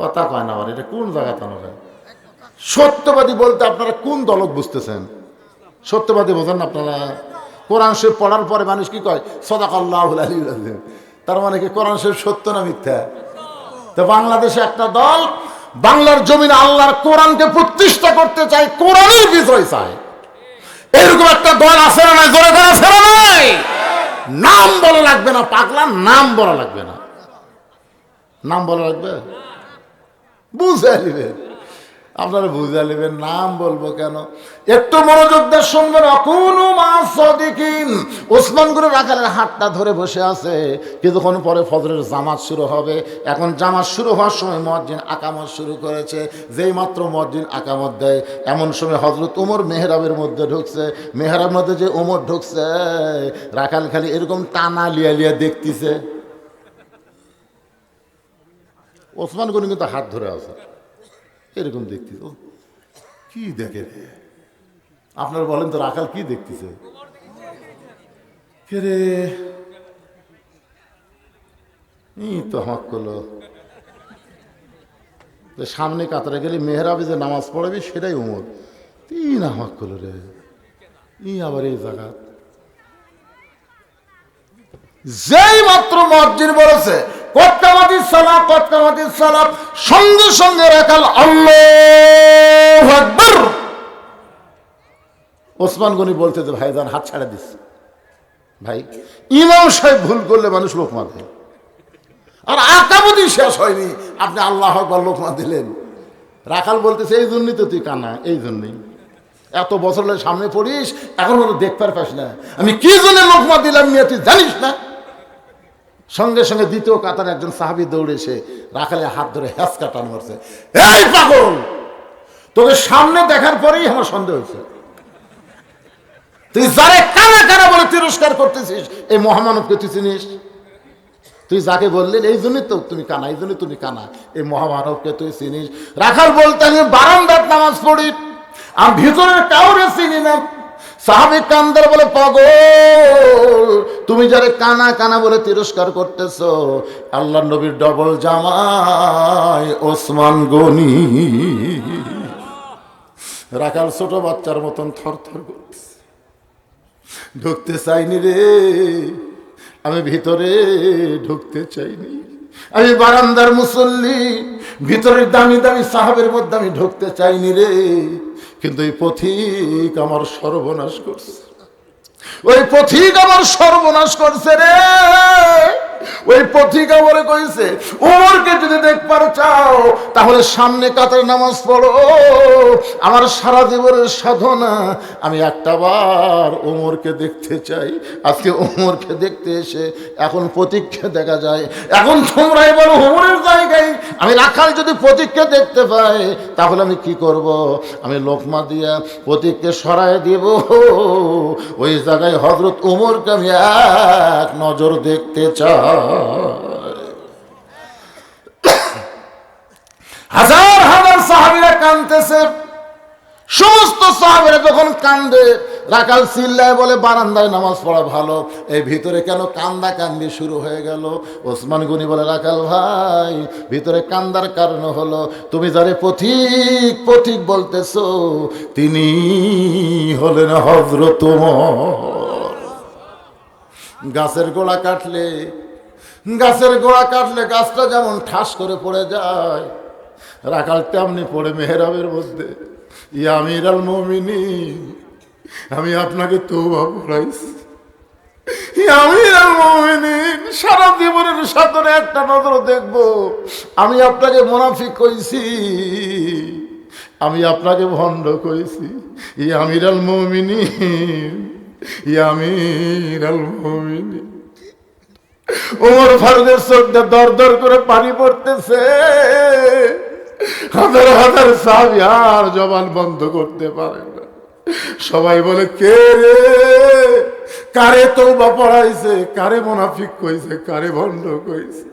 কথা কয় না এটা কোন জায়গা তানোরা সত্যবাদী বলতে আপনারা কোন দলক বুঝতেছেন? সত্যবাদী বোঝেন না আপনারা? কোরআন শরীফ পড়ার পরে মানুষ কি কয়? সদাক আল্লাহ তার মানে কি কোরআন শরীফ সত্য না মিথ্যা? তো বাংলাদেশে একটা দল বাংলার জমিনে আল্লাহর কোরআনকে প্রতিষ্ঠা করতে চায় কোরআনের বিজয় চায়। এরকম একটা দল আছে না জোরে আছে নাই? নাম বলা লাগবে না পাগলা নাম বলা লাগবে না। নাম বলা লাগবে? বুঝে নেবেন আপনারা বুঝে নেবেন নাম বলব কেন? একটু মনোযোগ দিয়ে শুনবেন। মাসদিকিন ওসমান গুরু রাখালের হাতটা ধরে বসে আছে। কিছুক্ষণ পরে ফজরের জামাত শুরু হবে। এখন জামাত শুরু হওয়ার সময় মসজিদ আকামত শুরু করেছে। যেই মাত্র মসজিদ আকামত দেয়, এমন সময় হজরত উমর মেহরাবের মধ্যে ঢুকছে। মেহরাবের মধ্যে যে উমর ঢুকছে, রাখাল খালি এরকম টানা লিয়া লিয়া দেখতেছে। ওসমান গনি কিন্তু হাত ধরে আছে। এরকম দেখতেছে। কি দেখে রে? আপনারা বলেন তো রাখাল কি দেখতেছে? কে রে? তো হাঁক করল। সামনে কাতারে গেলে মেহরাবে যে নামাজ পড়াবে, সেটাই উমর। ই না হাঁক করল রে? ই আবার এই জায়গা যেই মাত্র মসজিদ বলেছে কটকামাতি সালাম কটকামাতি সালাম, সঙ্গে সঙ্গে রাখাল আল্লাহ ওসমান গনি বলতে যে, ভাইজান, হাত ছাড়া দিস। ভাই, ইমাম সাহেব ভুল করলে মানুষ লোক মারে আর আকামতি শেষ হয়নি। আপনি আল্লাহ আকবার লোক মা দিলেন। রাখাল বলতেছে, এই জন্যই তো তুই কানা, এই জন্যই। এত বছর হলে সামনে পড়িস, এখন ওরা দেখতে পাস না। আমি কি জন্য লোকমা দিলাম মিয়া তুই জানিস না? সঙ্গে সঙ্গে দ্বিতীয় কাতার একজন সাহাবি দৌড়ে এসে রাখালে হাত ধরে হ্যাঁচকা টান মারছে। এই পাগল! তোকে সামনে দেখার পরেই আমার সন্দেহ হয়েছে। তুই যারে কানা কানা বলে তিরস্কার করতেছিস, এই মহামানবকে তুই চিনিস? তুই যাকে বললেন, এই জন্যই তো তুমি কানা, এই জন্যই তুমি কানা, এই মহামানবকে তুই চিনিস। রাখাল বলতে, আমি বারান্দার নামাজ পড়ি আমি ভিতরের কাউরে চিনি না। সাহাবিক কান্দার বলে, পাগল, তুমি যারে কানা কানা বলে তিরস্কার করতেছ আল্লাহ নবীর ডবল জামাই ওসমান গনি। রাখাল ছোট বাচ্চার মতন থর থর করতেছে। ঢুকতে চাইনি রে, আমি ভিতরে ঢুকতে চাইনি। আমি বারান্দার মুসল্লি, ভিতরের দামি দামি সাহাবের মধ্যে আমি ঢুকতে চাইনি রে। কিন্তু এই পথিক আমার সর্বনাশ করছে। ওই পথিক আমার সর্বনাশ করছে রে। ওই পথিক আমারে কইছে ওমরকে যদি দেখবার চাও, তাহলে সামনে কাতার নামাজ পড়ো। আমার সারা জীবনের সাধনা, আমি একটা বার ওমরকে দেখতে চাই। আজকে ওমরকে দেখতে এসে এখন প্রতীক্ষা দেখা যায়। এখন তোমরাই বলো ওমরের জায়গায়, আমি রাখাল যদি প্রতীক্ষা দেখতে পাই, তাহলে আমি কি করব? আমি লোকমা দিয়া প্রতীককে সরায় দিব। ওই জায়গায় হজরত উমরকে আমি এক নজর দেখতে চাই। হাজার হাজার সাহাবিরা কানতেছে সমস্ত যখন কান্দে, রাকাল বলে, বারান্দায় নামাজ পড়া ভালো। এই ভিতরে কেন কান্দা কান্দি শুরু হয়ে গেল? ওসমান গনি বলে, রাকাল ভাই, ভিতরে কান্দার কারণ হলো, তুমি যারে পথিক পথিক বলতেছ, তিনি হলেন হজরত গাছের গোড়া কাটলে গাছের গোড়া কাটলে গাছটা যেমন ঠাস করে পড়ে যায় রাখাল তেমনি পড়ে মেহরাবের মধ্যে। ইয়া আমির আল মমিনী আমি আপনাকে তৌবা পড়াইছি সারা জীবনের সাথে একটা নজর দেখব। আমি আপনাকে মোনাফিক কইছি, আমি আপনাকে ভণ্ড কইছি। ইয়া আমির আল মমিনিন, ইয়া আমির আল মমিনিন। ওমর ফারুকের চোখটা দর দর করে পানি পড়তেছে। হাজার হাজার সাহাবি আর জবান বন্ধ করতে পারে না। সবাই বলে, কে রে? কারে তৌবা পড়াইছে? কারে মোনাফিক কইছে? কারে ভণ্ড কইছে?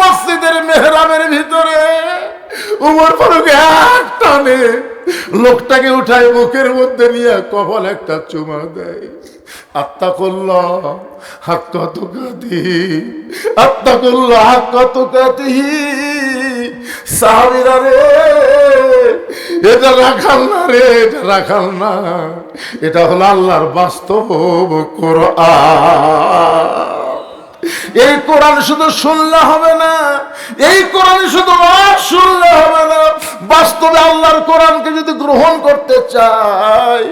মসজিদের মেহরামের ভিতরে? উমর ফারুক এক টানে লোকটাকে উঠায় মুখের মধ্যে নিয়ে কপাল একটা চুমা দেয়। আত্মা করল হাক কত কাতি আত্মা করল হাক কত কাতি সাহাবিরা রে এটা রাখাল না রে এটা রাখাল না, এটা হলো আল্লাহর বাস্তব কোরআন। এই কোরআন শুধু শুনলে হবে না, এই কোরআন শুধু শুনলে হবে না। বাস্তবে আল্লাহর কোরআনকে যদি গ্রহণ করতে চাই,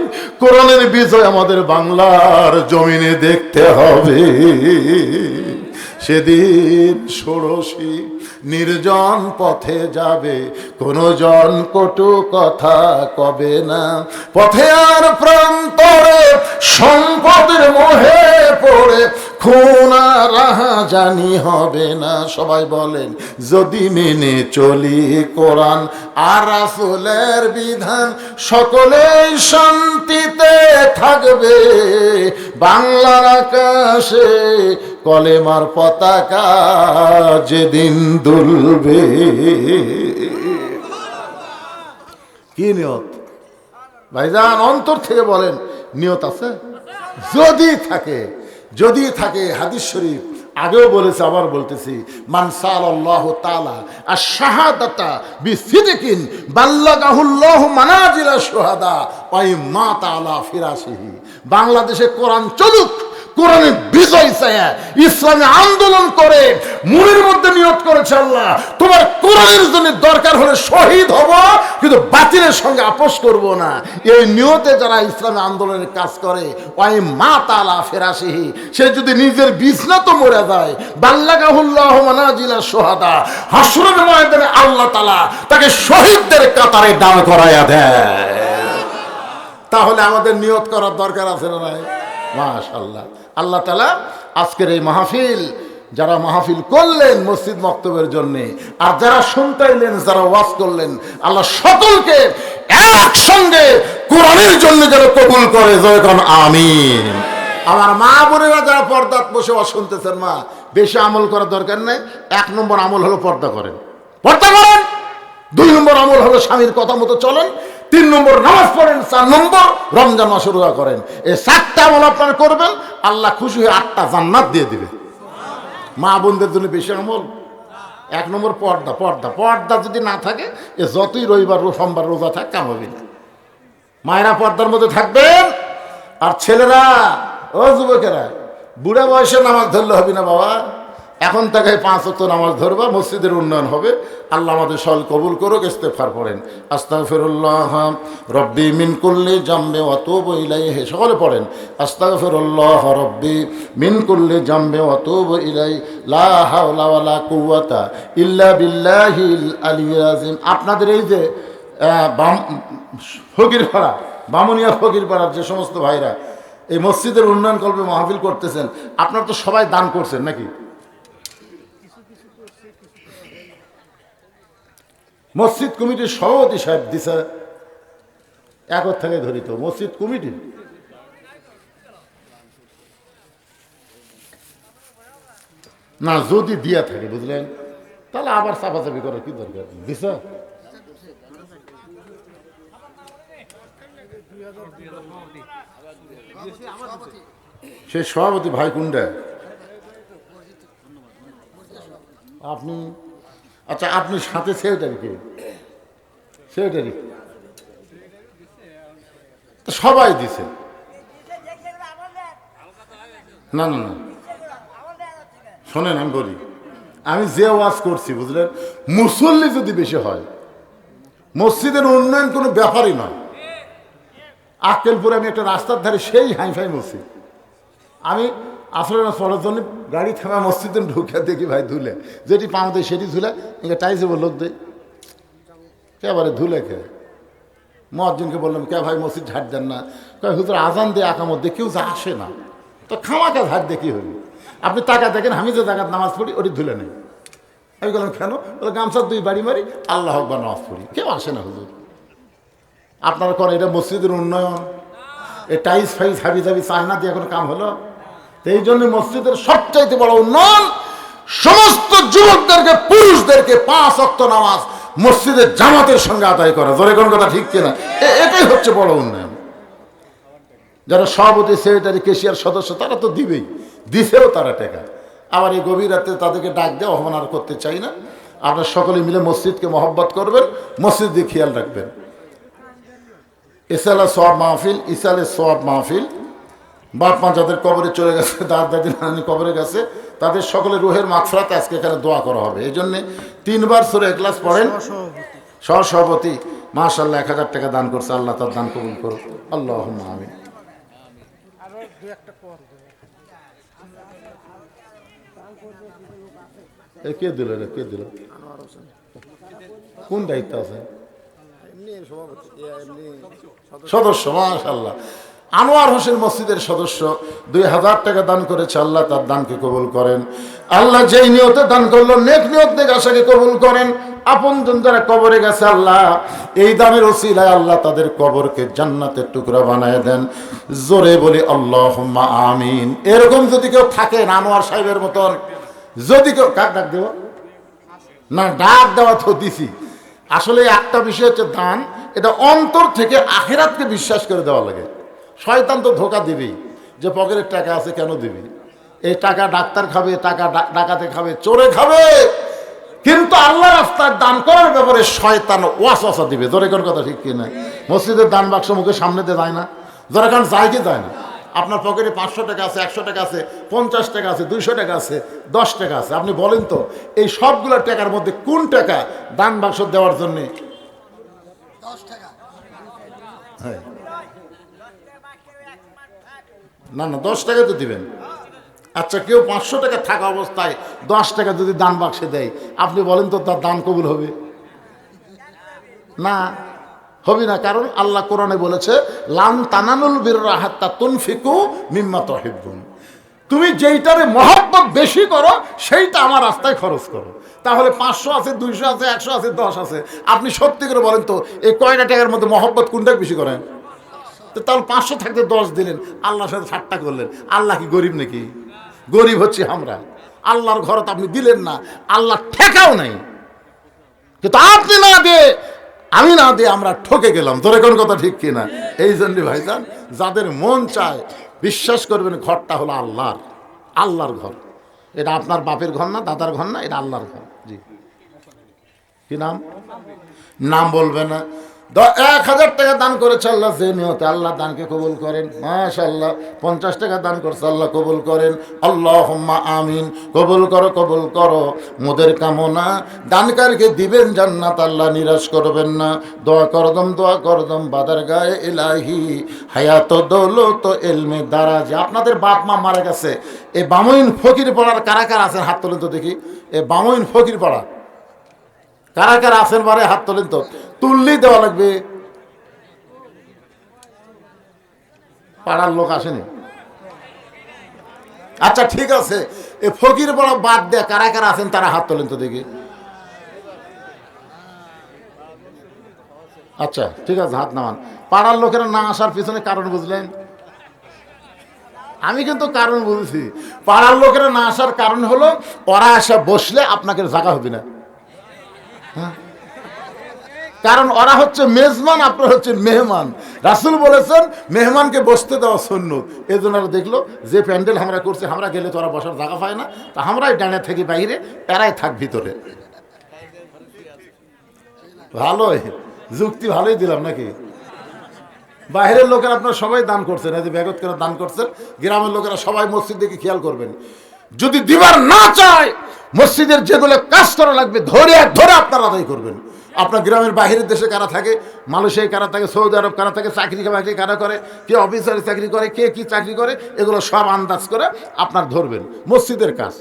কোরআনের বিজয় আমাদের বাংলার জমিনে দেখতে হবে। সেদিন ষোড়শী নির্জন পথে যাবে কোন জন কটু কথা কবে না। পথে আর প্রান্তরে সম্পদের মোহে পড়ে খুনা রাহা জানি হবে না। সবাই বলেন, যদি মেনে চলি কোরআন আর রাসূলের বিধান, সকলেই শান্তিতে থাকবে। বাংলার আকাশে কলেমার পতাকা যেদিন দুলবে। কি নিয়ত? ভাইজান, অন্তর থেকে বলেন, নিয়ত আছে? যদি থাকে যদি থাকে হাদিস শরীফ, আগেও বলেছে, আবার বলতেছি মানসাল তালা আর বি সোহাদা মা তালা ফিরাসিহি বাংলাদেশে কোরআন চলুক কোরআনের বিজয় চায়, ইসলামে আন্দোলন করে, মনের মধ্যে নিয়ত করেছে আল্লাহ। তোমার কোরআনের জন্য দরকার হলে শহীদ হব, কিন্তু বাতিলের সঙ্গে আপোষ করব না। এই নিয়তে যারা ইসলামে আন্দোলনের কাজ করে ওই মা তালা ফেরাসিহি সে যদি নিজের বিছনা তো মরে যায়, বাল্লাগাহুল্লাহ মানাজিলা সোহাদা হাসরের ময়দানে আল্লাহ তালা তাকে শহীদদের কাতারে দাঁড় করাইয়া দেয়। তাহলে আমাদের নিয়ত করার দরকার আছে না নাই? মাশাল্লাহ আল্লাহ তালা আজকের এই মাহফিল, যারা মাহফিল করলেন মসজিদ মক্তবের জন্য, আর যারা শুনতাইলেন, যারা ওয়াজ করলেন, আল্লাহ সকলকে একসঙ্গে কোরআনের জন্য যারা কবুল করে। যখন আমিন। আমার মা বোনেরা যারা পর্দাত বসে শুনতেছেন, মা, বেশি আমল করার দরকার নেই। এক নম্বর আমল হলো পর্দা করেন। পর্দা করেন। দুই নম্বর আমল হলো স্বামীর কথা মতো চলেন। তিন নম্বর নামাজ পড়েন, চার নম্বর রমজান মাসে রোজা করেন। এই চারটা আমল আপনারা করবেন, আল্লাহ খুশি হয়ে আটটা জান্নাত দিয়ে দিবে। মা বোনদের জন্য বেশি আমল। এক নম্বর পর্দা পর্দা। পর্দা যদি না থাকে, এ যতই রবিবার, সোমবার রোজা থাক, কাম হবে না। মায়েরা পর্দার মধ্যে থাকবেন, আর ছেলেরা, ও যুবকেরা, বুড়া বয়সে নামাজ ধরলে হবে না বাবা। এখন থেকে পাঁচ অক্ট নামাজ ধরবা, মসজিদের উন্নয়ন হবে। আল্লাহ আমাদের সল কবুল করুক ইস্তেফার পড়েন। আস্তাগফিরুল্লাহ, রব্বি মিন কুল্লি জাম্বে ওয়াতুবু ইলাইহি, সকলে পড়েন। আস্তাগফিরুল্লাহ, রব্বি মিন কুল্লি জাম্বে ওয়াতুবু ইলাই লা হাওলা ইল্লা বিল্লাহিল আলিয়্যিল আযীম। আপনাদের এই যে বাম, ফকিরপাড়া, বামুনিয়া ফকিরপাড়ার যে সমস্ত ভাইরা, এই মসজিদের উন্নয়ন কল্পে মাহফিল করতেছেন, আপনারা তো সবাই দান করছেন নাকি? মসজিদ কমিটির সভাপতি সাহেব দিছে একর থেকে ধরিত মসজিদ কমিটি। না, যদি দিয়া থাকে, বুঝলেন? তাহলে আবার চাপাচাপি করার কি দরকার? দিছে? সে সভাপতি ভাই আপনি আচ্ছা আপনি সাথে সেক্রেটারি কে? সেক্রেটারি তো সবাই দিছে। না না না। শোনেন, আমি বলি, আমি যে ওয়াজ করছি, বুঝলেন? মুসল্লি যদি বেশি হয়, মসজিদের উন্নয়ন কোনো ব্যাপারই নয়। আক্কেলপুরে আমি একটা রাস্তার ধারে সেই হাইফাই মসজিদ আমি আসলে না পড়ার জন্য গাড়ি থামা মসজিদে ঢুকে দেখি ভাই ধুলে। যেটি পাও দেয় সেটি ধুলে এখানে টাইসে বলল দেয়। কে এবারে ধুলে কে? মহাজনকে বললাম, কে ভাই, মসজিদ ঝাড় দেন না? কয়, হুজুর, আজান দিয়ে আঁকা মধ্যে কেউ যা আসে না। তো খামাকা ঝাড় দেখি হবি আপনি টাকা দেখেন, আমি যে জায়গায় নামাজ পড়ি, ওটি ধুলে নেই। আমি বললাম, কেন? বলে গামছার দুই বাড়ি মারি, আল্লাহ আকবার নামাজ পড়ি। কেউ আসে না, হুজুর। আপনারা করেন, এটা মসজিদের উন্নয়ন। এই টাইস ফাইস হাবি জাবি চায়না দিয়ে কোনো কাম হলো? এই জন্য মসজিদের সবচাইতে বড় উন্নয়ন, সমস্ত যুবকদেরকে, পুরুষদেরকে পাঁচ অক্ত নামাজ মসজিদের জামাতের সঙ্গে আদায় করা। ধরে কোন কথা ঠিক কিনা? এটাই হচ্ছে বড় উন্নয়ন। যারা সভাপতি সেক্রেটারি কেশিয়ার সদস্য, তারা তো দিবেই। দিছেও তারা টাকা। আবার এই গভীর রাতে তাদেরকে ডাক দিয়ে অপমান করতে চাই না। আপনার সকলে মিলে মসজিদকে মহব্বত করবেন, মসজিদ দিয়ে খেয়াল রাখবেন। ইসালে সব মাহফিল, ইসালে সব মাহফিল। বাপ মা যাদের কবরে চলে গেছে, দাদ দাদি নানি কবরে গেছে, তাদের সকলে রুহের মাফরাতে আজকে এখানে দোয়া করা হবে। এই জন্যে তিনবার সরে ক্লাস পড়েন। সহসভাপতি মাশাল্লাহ এক হাজার টাকা দান করছে, আল্লাহ তার দান কবুল করুক। আল্লাহ আমি কে দিল রে, কে দিল? কোন দায়িত্ব আছে? সদস্য মাশাল্লাহ আনোয়ার হোসেন মসজিদের সদস্য, দুই হাজার টাকা দান করেছে আল্লাহ, তার দানকে কবুল করেন। আল্লাহ যেই নিয়তে দান করল, নেক নিয়ত নেক আশাকে কবুল করেন। আপন জন যারা কবরে গেছে, আল্লাহ, এই দামের ওসিলায় আল্লাহ তাদের কবরকে জান্নাতের টুকরা বানায় দেন। জোরে বলি আল্লাহ আমিন। এরকম যদি কেউ থাকেন আনোয়ার সাহেবের মতন, যদি কেউ কাক ডাক দেব? না, ডাক দেওয়া তো দিছি। আসলে একটা বিষয় হচ্ছে দান, এটা অন্তর থেকে আখেরাতকে বিশ্বাস করে দেওয়া লাগে। শয়তান তো ধোকা দিবেই যে পকেটের টাকা আছে কেন দিবি? এই টাকা ডাক্তার খাবে টাকা ডাকাতে খাবে চোরে খাবে। কিন্তু আল্লাহ রাস্তার দান করার ব্যাপারে শয়তান ওয়াস ওয়াসা দিবে। ধরে কোন কথা ঠিক কিনা? মসজিদের দান বাক্স মুখে সামনে দিয়ে যায় না। ধরে কারণ যায় কি যায় না? আপনার পকেটে পাঁচশো টাকা আছে একশো টাকা আছে পঞ্চাশ টাকা আছে দুইশো টাকা আছে দশ টাকা আছে। আপনি বলেন তো এই সবগুলো টাকার মধ্যে কোন টাকা দান বাক্স দেওয়ার জন্যে? হ্যাঁ। না না, দশ টাকা তো দিবেন। আচ্ছা কেউ পাঁচশো টাকা থাকা অবস্থায় দশ টাকা যদি দান বাক্সে দেয়, আপনি বলেন তো তার দান কবুল হবে? না হবে না, কারণ আল্লাহ কোরআনে বলেছে লাম তানানুল বীর হাত্তা তুনফিকু মিম্মা তহিবুন তুমি যেইটারে মহব্বত বেশি করো, সেইটা আমার রাস্তায় খরচ করো। তাহলে পাঁচশো আছে, দুইশো আছে, একশো আছে, দশ আছে। আপনি সত্যি করে বলেন তো, এই কয়টা টাকার মধ্যে মহব্বত কোনটা বেশি করেন? তো তাহলে পাঁচশো থাকতে দশ দিলেন। আল্লাহর সাথে ঠাট্টা করলেন। আল্লাহ কি গরিব নাকি? গরিব হচ্ছে আমরা। আল্লাহর ঘর তো আপনি দিলেন না। আল্লাহ ঠেকাও নাই। কিন্তু আপনি না দিয়ে, আমি না দিয়ে আমরা ঠকে গেলাম। তোর কোন কথা ঠিক কিনা? এই জন্য ভাইজান, যাদের মন চায়, বিশ্বাস করবেন ঘরটা হলো আল্লাহর। আল্লাহর ঘর। এটা আপনার বাপের ঘর না, দাদার ঘর না, এটা আল্লাহর ঘর। জি। কি নাম? নাম বলবে না। এক হাজার টাকা দান করেছে আল্লাহ, যে নিয়তে আল্লাহ দানকে কবুল করেন। মাশাল্লাহ পঞ্চাশ টাকা দান করছে আল্লাহ, কবুল করেন। আল্লাহ আমিন, কবুল করো কবুল করো। মোদের কামনা, দানকারকে দিবেন জান্নাত, আল্লাহ নিরাশ করবেন না। দোয়া করদম দোয়া করদম বাদার গায়ে এলাহি হায়াত দৌলত এলমে দারাজ। আপনাদের বাপ মা মারা গেছে। এই বামইন ফকির পাড়ার কারা কারা আছেন? হাত তোলেন তো দেখি। এই বামইন ফকির পাড়া। কারা কারা আছেন বারে হাত তোলেন তো? তুললেই দেওয়া লাগবে। পাড়ার লোক আসেনি। আচ্ছা ঠিক আছে। এ ফকির বড় বাদ দেয়া কারা কারা আছেন তারা হাত তোলেন তো দেখি। আচ্ছা ঠিক আছে, হাত নামান। পাড়ার লোকেরা না আসার পিছনে কারণ বুঝলেন? আমি কিন্তু কারণ বুঝেছি। পাড়ার লোকেরা না আসার কারণ হলো, ওরা এসে বসলে আপনাকে জায়গা হবে না। কারণ ওরা হচ্ছে মেজমান আপনার হচ্ছে মেহমান। রাসুল বলেছেন, মেহমানকে বসতে দেওয়া শূন্য এই জন্য দেখল, যে প্যান্ডেল আমরা করছে আমরা গেলে তো ওরা বসার জায়গা পায় না। তা আমরাই ডানে থেকে বাইরে, এরাই থাক ভিতরে। ভালোই। যুক্তি ভালোই দিলাম নাকি? বাইরের লোকেরা আপনারা সবাই দান করছেন, এই যে ব্যাগত করে দান করছেন, গ্রামের লোকেরা সবাই মসজিদ দেখে খেয়াল করবেন। যদি দিবার না চায়, মসজিদের যেগুলো কাজ করা লাগবে, ধরে ধরে আপনারা আদায় করবেন। আপনার গ্রামের বাহিরের দেশে কারা থাকে? মালয়েশিয়ায় কারা থাকে? সৌদি আরব কারা থাকে? চাকরি বাকরি কারা করে? কে অফিসারে চাকরি করে? কে কি চাকরি করে? এগুলো সব আন্দাজ করে আপনার ধরবেন। মসজিদের কাজ।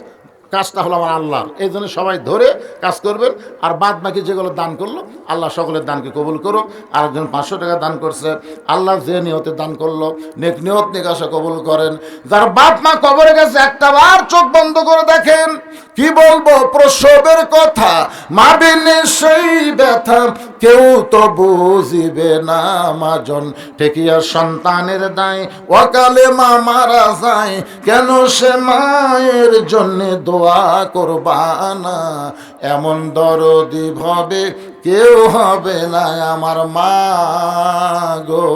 কাজটা হলো আমার আল্লাহর এই জন্য সবাই ধরে কাজ করবেন, আর বাদ বাকি যেগুলো দান করল, আল্লাহ সকলের দানকে কবুল করো আর একজন পাঁচশো টাকা দান করছে, আল্লাহ যে নিয়তে দান করল, নেক নিয়ত নিকাশা কবুল করেন। যার বাপ মা কবরে গেছে, একটা বার চোখ বন্ধ করে দেখেন। কি বলব, প্রসবের কথা মা বিনে সেই ব্যথা, কেউ তো বুঝিবে না মাজন। ঠেকিয়া সন্তানের দায়, অকালে মা মারা যায়, কেন সে মায়ের জন্যে জন্য দোয়া করবা না এমন দরদি ভবে কেউ হবে না আমার মা গো।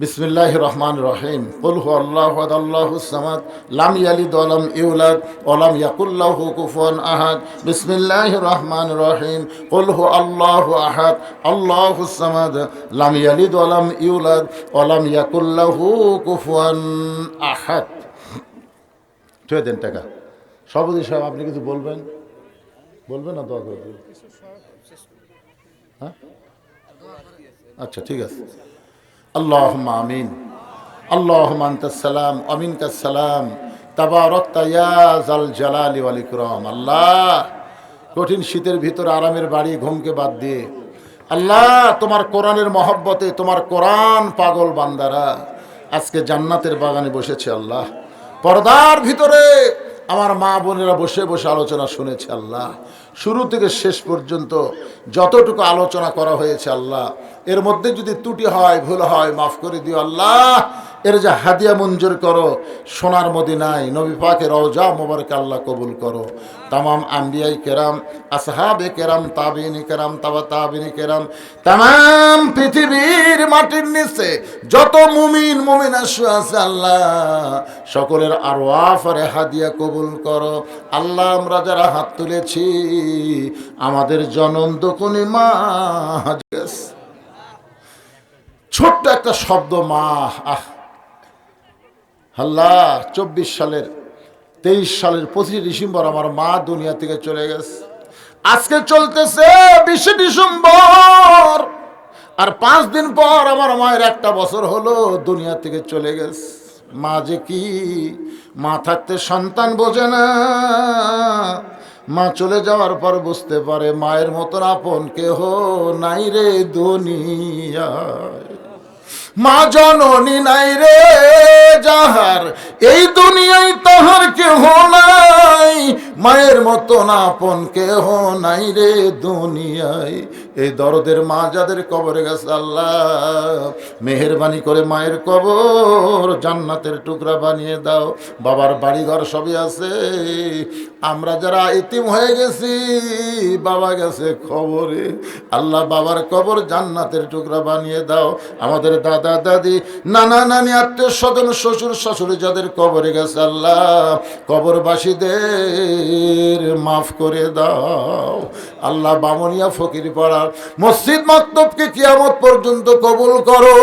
বিসমিল্লাহ রহমান রহিম। কুল হু আল্লাহ আল্লাহ সামাদ, লাম ইয়ালিদ ওয়ালাম ইউলাদ ওয়ালাম ইয়াকুল্লাহু কুফুয়ান আহাদ। বিসমিল্লাহ রহমান রহিম। কুল হু আল্লাহ আহাদ, আল্লাহ সামাদ, লাম ইয়ালিদ ওয়ালাম ইউলাদ ওয়ালাম ইয়াকুল্লাহু কুফুয়ান আহাদ। ছুঁয়ে দেন টাকা। সভাপতি সাহেব, আপনি কিছু বলবেন? বলবেন না? দোয়া করে হ্যাঁ? আচ্ছা ঠিক আছে। আল্লাহ আমিন। আল্লাহ সালাম আমিন কাসালাম আল্লাহ, কঠিন শীতের ভিতর আরামের বাড়ি ঘুমকে বাদ দিয়ে। আল্লাহ, তোমার কোরআনের মহব্বতে তোমার কোরআন পাগল বান্দারা, আজকে জান্নাতের বাগানে বসেছে আল্লাহ। পর্দার ভিতরে আমার মা বোনেরা বসে বসে আলোচনা শুনেছে আল্লাহ। শুরু থেকে শেষ পর্যন্ত যতটুকু আলোচনা করা হয়েছে আল্লাহ। এর মধ্যে যদি ত্রুটি হয়, ভুল হয়, মাফ করে দিও আল্লাহ। এর যে হাদিয়া মঞ্জুর করো, সোনার মদিনায় নবী পাকে রওজা মোবারক আল্লাহ কবুল করো। তামাম আম্বিয়াই কেরাম, আসহাবে কেরাম, তাবিনী কেরাম, তাবা তাবিনী কেরাম তাম পৃথিবীর মাটির নিচে যত মুমিন মুমিন আসু আছে আল্লাহ, সকলের আরও আফারে হাদিয়া কবুল করো। আল্লাহ আমরা যারা হাত তুলেছি, আমাদের জনম দকুনি মা ছোট্ট একটা শব্দ, মা, আহ। আল্লাহ, চব্বিশ সালের, তেইশ সালের পঁচিশে ডিসেম্বর আমার মা দুনিয়া থেকে চলে গেছে। আজকে চলতেছে বিশে ডিসেম্বর। আর পাঁচ দিন পর আমার মায়ের একটা বছর হলো দুনিয়া থেকে চলে গেছে। মা যে কি? মা থাকতে সন্তান বোঝে না। মা চলে যাওয়ার পর বুঝতে পারে মায়ের মতন আপন কেহ নাই রে দুনিয়ায়। মা জননী নাই রে যাহার। এই দুনিয়ায় তাহার কেহ নাই। মায়ের মতন আপন কেহ নাই রে দুনিয়ায়। এই দরদের মা যাদের কবরে গেছে আল্লাহ, মেহরবানি করে মায়ের কবর জান্নাতের টুকরা বানিয়ে দাও। বাবার বাড়িঘর সবই আছে। আমরা যারা ইতিম হয়ে গেছি, বাবা গেছে খবরে আল্লাহ বাবার কবর জান্নাতের টুকরা বানিয়ে দাও। আমাদের দাদা, দাদি, নানা, নানি, আত্মীয় স্বজন, শ্বশুর, শাশুড়ি যাদের কবরে গেছে আল্লাহ, কবরবাসীদের মাফ করে দাও। আল্লাহ বামনিয়া ফকির পাড়ার মসজিদ মক্তবকে কিয়ামত পর্যন্ত কবুল করো।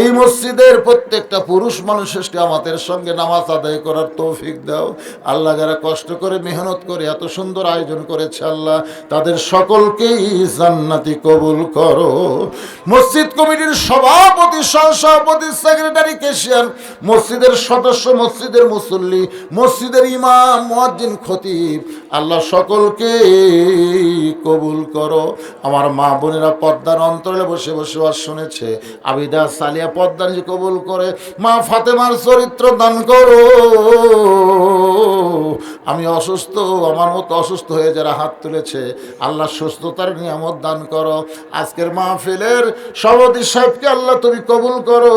এই মসজিদের প্রত্যেকটা পুরুষ মানুষকে আমাদের সঙ্গে নামাজ আদায় করার তৌফিক দাও। আল্লাহ যারা কষ্ট করে, মেহনত করে, এত সুন্দর আয়োজন করেছে আল্লাহ, তাদের সকলকেই জান্নাতি কবুল করো। মসজিদ কমিটির সভাপতি, সহসভাপতি, সেক্রেটারি কেশিয়ান, মসজিদের সদস্য, মসজিদের মুসল্লি, মসজিদের ইমাম, মুয়াজ্জিন, খতিব, আল্লাহ সকলকে কবুল করো। আমার মা বোনেরা পদ্মার অন্তরে বসে বসে আর শুনেছে। আবিদা সালিয়া পদ্মা নিজে কবুল করে। মা ফাতেমার চরিত্র দান করো। আমি অসুস্থ, আমার মতো অসুস্থ হয়ে যারা হাত তুলেছে, আল্লাহ সুস্থতার নিয়ামত দান করো। আজকের মাহফিলের সভাপতি সাহেবকে আল্লাহ তুমি কবুল করো।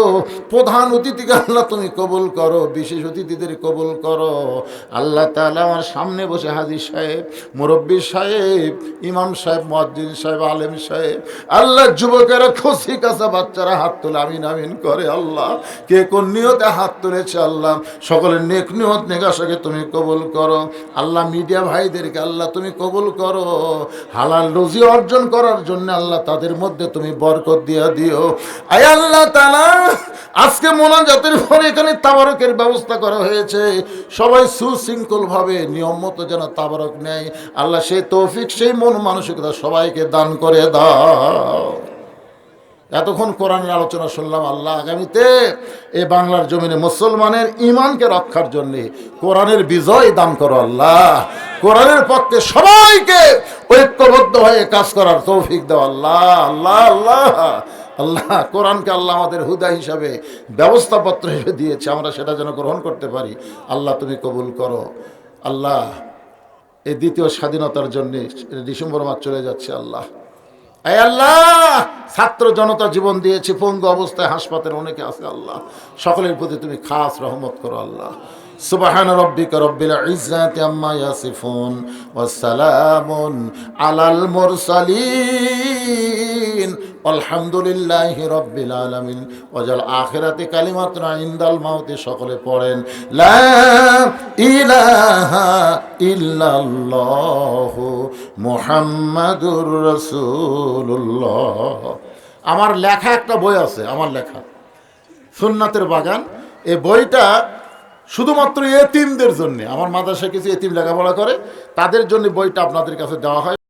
প্রধান অতিথিকে আল্লাহ তুমি কবুল করো। বিশেষ অতিথিদের কবুল করো। আল্লাহ তাআলা আমার সামনে বসে হাজির সাহেব, মুরব্বী সাহেব ইমাম সাহেব মজ্জিন সাহেব, আলেম সাহেব, আল্লাহ যুবকেরা খুশি কাছে বাচ্চারা হাত তোলে আমিন আমিন করে আল্লাহ। কে কোন নিয়তে হাত তুলেছে আল্লাহ? সকলের নেক নিয়ত নেগাসাকে তুমি কবুল করো। আল্লাহ মিডিয়া ভাইদেরকে আল্লাহ তুমি কবুল করো। হালাল রুজি অর্জন করার জন্য আল্লাহ তাদের মধ্যে তুমি বরকত দিয়া দিও। আয় আল্লাহ তালা আজকে মোনাজাতের পরে এখানে তাবারকের ব্যবস্থা করা হয়েছে। সবাই সুশৃঙ্খল ভাবে নিয়ম মতো যেন তাবারক নেয়। আল্লাহ সেই তৌফিক, সেই মন মানসিকতা সবাইকে দান করে দাও। এতক্ষণ কোরআনের আলোচনা শুনলাম আল্লাহ আগামীতে এই বাংলার জমিনে মুসলমানের ইমানকে রক্ষার জন্য কোরআনের বিজয় দান করো আল্লাহ। কোরআনের পক্ষে সবাইকে ঐক্যবদ্ধ হয়ে কাজ করার তৌফিক দাও আল্লাহ আল্লাহ আল্লাহ। আল্লাহ, কোরআনকে আল্লাহ আমাদের হুদা হিসাবে ব্যবস্থাপত্র হিসেবে দিয়েছে, আমরা সেটা যেন গ্রহণ করতে পারি। আল্লাহ তুমি কবুল করো। আল্লাহ এই দ্বিতীয় স্বাধীনতার জন্য ডিসেম্বর মাস চলে যাচ্ছে, আল্লাহ। আল্লাহ, ছাত্র জনতা জীবন দিয়েছে, পঙ্গু অবস্থায় হাসপাতালে অনেকে আছে, আল্লাহ। সকলের প্রতি তুমি খাস রহমত করো, আল্লাহ। সুবাহান রব্বিকা রব্বিল ইজ্জাতি আম্মা ইয়াসিফুন ওয়া সালামুন আলাল মুরসালিন। আলহামদুলিল্লাহি রব্বিল আলামিন। ওয়াজাল আখিরাতি কালিমাতুন ইনদাল মাউতি সকলে পড়েন ইল্লাল্লাহু মুহাম্মাদুর রাসূলুল্লাহ। আমার লেখা একটা বই আছে, আমার লেখা। সুন্নাতের বাগান। এই বইটা শুধুমাত্র এতিমদের জন্য, আমার মাদ্রাসায় কিছু এতিম লেখাপড়া করে, তাদের জন্য বইটা আপনাদের কাছে দেওয়া হয়।